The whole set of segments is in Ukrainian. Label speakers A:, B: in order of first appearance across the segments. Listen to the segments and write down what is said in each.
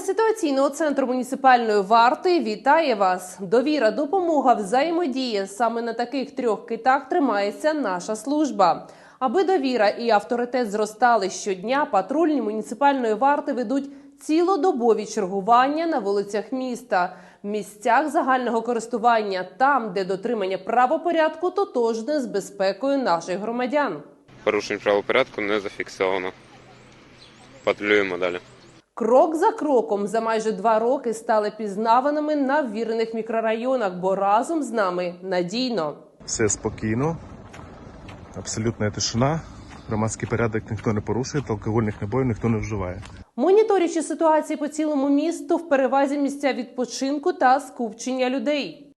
A: Ситуаційного центру муніципальної варти вітає вас. Довіра, допомога, взаємодія. Саме на таких трьох китах тримається наша служба. Аби довіра і авторитет зростали щодня, патрульні муніципальної варти ведуть цілодобові чергування на вулицях міста, в місцях загального користування, там, де дотримання правопорядку тотожне з безпекою наших громадян.
B: Порушень правопорядку не зафіксовано. Патрулюємо далі.
A: Крок за кроком за майже два роки стали пізнаваними на ввірених мікрорайонах, бо разом з нами надійно.
C: Все спокійно, абсолютна тишина. Громадський порядок ніхто не порушує, та алкогольних набоїв ніхто не вживає.
A: Моніторячи ситуації по цілому місту, в перевазі місця відпочинку та скупчення людей.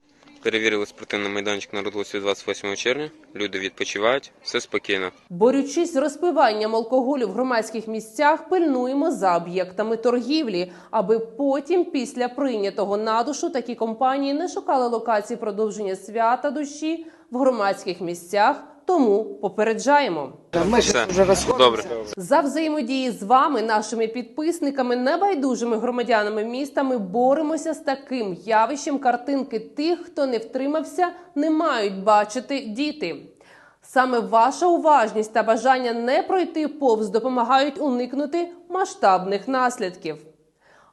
B: Перевірили спортивний майданчик на Рудлосі 28 червня. Люди відпочивають, все спокійно.
A: Борючись з розпиванням алкоголю в громадських місцях, пильнуємо за об'єктами торгівлі, аби потім, після прийнятого на душу, такі компанії не шукали локації продовження свята душі в громадських місцях. Тому попереджаємо.
B: Все добре.
A: За взаємодії з вами, нашими підписниками, небайдужими громадянами міста, ми боремося з таким явищем картинки тих, хто не втримався, не мають бачити діти. Саме ваша уважність та бажання не пройти повз допомагають уникнути масштабних наслідків.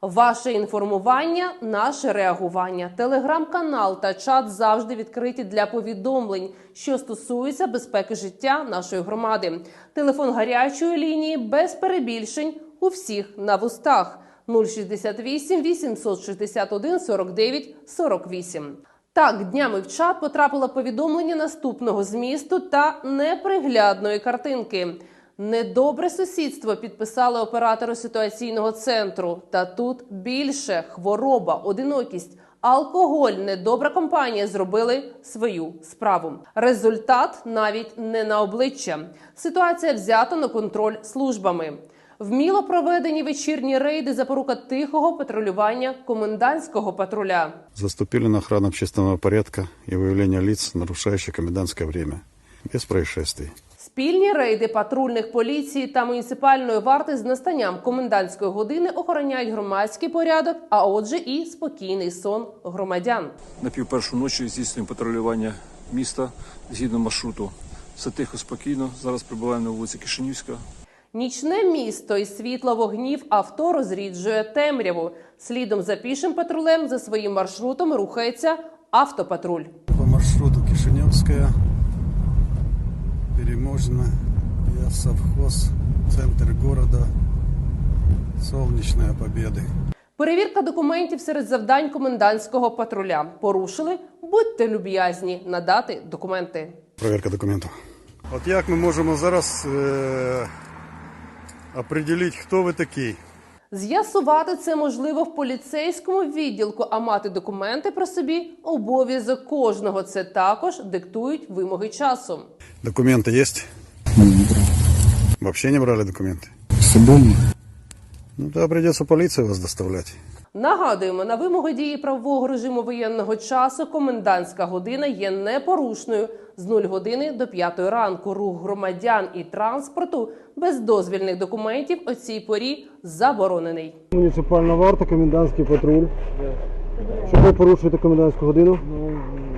A: Ваше інформування, наше реагування. Телеграм-канал та чат завжди відкриті для повідомлень, що стосуються безпеки життя нашої громади. Телефон гарячої лінії без перебільшень у всіх на вустах 068 861 49 48. Так, днями в чат потрапило повідомлення наступного змісту та неприглядної картинки. Недобре сусідство підписали оператори ситуаційного центру. Та тут більше хвороба, одинокість, алкоголь, недобра компанія зробили свою справу. Результат навіть не на обличчя. Ситуація взята на контроль службами. Вміло проведені вечірні рейди запорука тихого патрулювання комендантського патруля.
D: Заступили на охрану общественного порядка и выявление лиц, нарушающих комендантское время. Без происшествий.
A: Спільні рейди патрульних поліції та муніципальної варти з настанням комендантської години охороняють громадський порядок, а отже, і спокійний сон громадян.
E: На півпершу ночі здійснюємо патрулювання міста згідно маршруту. Все тихо, спокійно. Зараз прибуваємо на вулиці Кишинівська.
A: Нічне місто і світло вогнів авто розріджує темряву. Слідом за пішим патрулем за своїм маршрутом рухається автопатруль.
D: По маршруту Кишиневская, Переможно, я совхоз, центр города, Солнечная Победы.
A: Перевірка документів серед завдань комендантського патруля. Порушили? Будьте люб'язні надати документи.
D: Проверка документів. От як ми можемо зараз е- определити, хто ви такий?
A: З'ясувати це можливо в поліцейському відділку, а мати документи про собі обов'язок кожного. Це також диктують вимоги часу.
D: Документи є? Ні, не брали документи. Субом. Ну, то прийдеться поліцію вас доставлять.
A: Нагадуємо, на вимогу дії правового режиму воєнного часу комендантська година є непорушною з 0 години до 5 ранку. Рух громадян і транспорту без дозвільних документів о цій порі заборонений.
F: Муніципальна варта, комендантський патруль. Що ви порушуєте комендантську годину?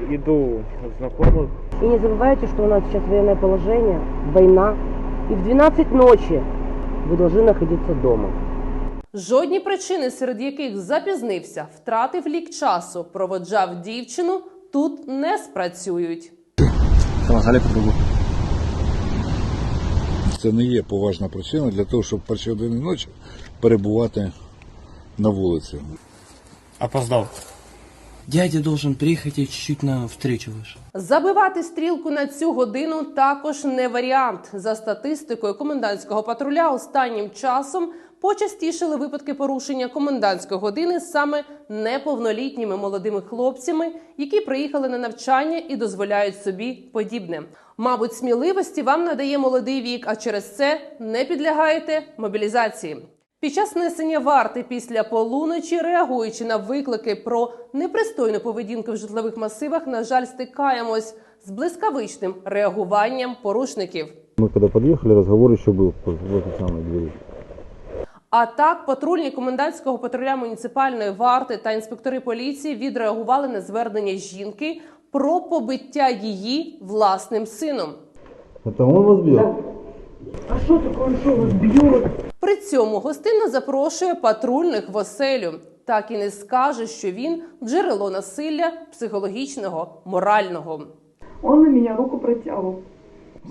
G: иду знакомых.
H: И не забывайте, что у нас сейчас военное положение, война. И в 12 ночи вы должны находиться дома.
A: Жодні причини, серед яких запізнився, втратив лік часу, проводжав дівчину, тут не спрацюють.
I: Це не є поважна причина для того, щоб перші години ночі перебувати на вулиці.
G: Дядя должен приехать и чуть-чуть на встречу выше.
A: Забивати стрілку на цю годину також не варіант. За статистикою комендантського патруля останнім часом почастішили випадки порушення комендантської години саме неповнолітніми молодими хлопцями, які приїхали на навчання і дозволяють собі подібне. Мабуть, сміливості вам надає молодий вік, а через це не підлягаєте мобілізації. Під час несення варти після полуночі, реагуючи на виклики про непристойну поведінку в житлових масивах, на жаль, стикаємось з блискавичним реагуванням порушників.
F: Мы когда подъехали, разговор еще был в этой самой двери.
A: А так, патрульні комендантського патруля муніципальної варти та інспектори поліції відреагували на звернення жінки про побиття її власним сином.
F: Это он вас бил?
H: А что такое, что вас бьет?
A: При цьому гостина запрошує патрульних в оселю. Так і не скаже, що він джерело насилля психологічного, морального.
J: Он на меня руку протянул.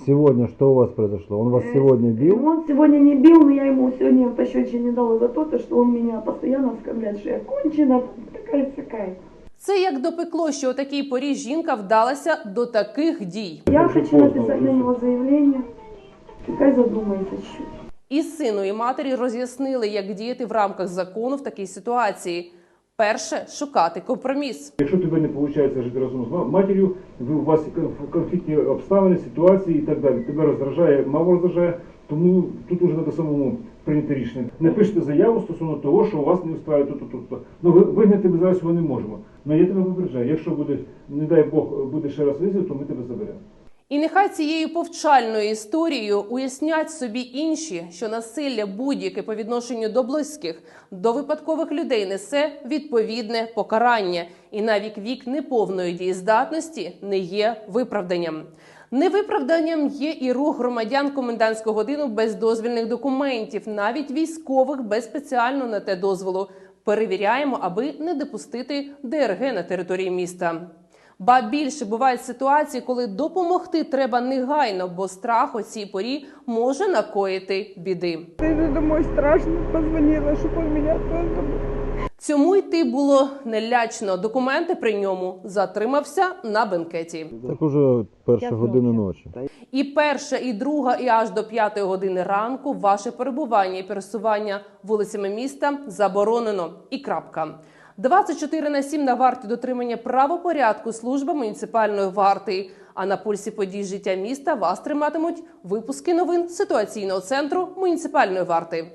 F: Сегодня что у вас произошло? Он вас сегодня бил?
J: Он сегодня не бил, но я ему сегодня пощечине дала за то, то, что он меня постоянно оскорбляет, что я кончена, такая-сякая.
A: Це як допекло, що у такій порі жінка вдалася до таких дій.
J: Я хочу написать на него заявление. Пускай задумается чуть-чуть.
A: І сину, і матері роз'яснили, як діяти в рамках закону в такій ситуації. Перше шукати компроміс.
E: Якщо тебе не виходить жити разом з матір'ю, ви у вас конф- конфліктні обставини, ситуації і так далі. Тебе роздражає, мало роздражає, тому тут уже треба самому прийняти рішення. Напишете заяву стосовно того, що у вас не вставить тут, тут, тут. Ну вигнати ми зараз його не можемо. Ну я тебе попереджаю, якщо буде, не дай Бог, буде ще раз визов, то ми тебе заберемо.
A: І нехай цією повчальною історією уяснять собі інші, що насилля будь-яке по відношенню до близьких, до випадкових людей несе відповідне покарання, і навіть вік неповної дієздатності не є виправданням. Невиправданням є і рух громадян комендантську годину без дозвільних документів, навіть військових без спеціально на те дозволу. Перевіряємо, аби не допустити ДРГ на території міста. Ба більше бувають ситуації, коли допомогти треба негайно, бо страх у цій порі може накоїти біди.
J: Ты домой страшно позвонила, меня тоже
A: Цьому йти було нелячно. Документи при ньому затримався на бенкеті.
F: Так уже перша година ночі.
A: І перша, і друга, і аж до п'ятої години ранку ваше перебування і пересування вулицями міста заборонено. І крапка. 24 на 7 на варті дотримання правопорядку служби муніципальної варти. А на пульсі подій життя міста вас триматимуть випуски новин ситуаційного центру муніципальної варти.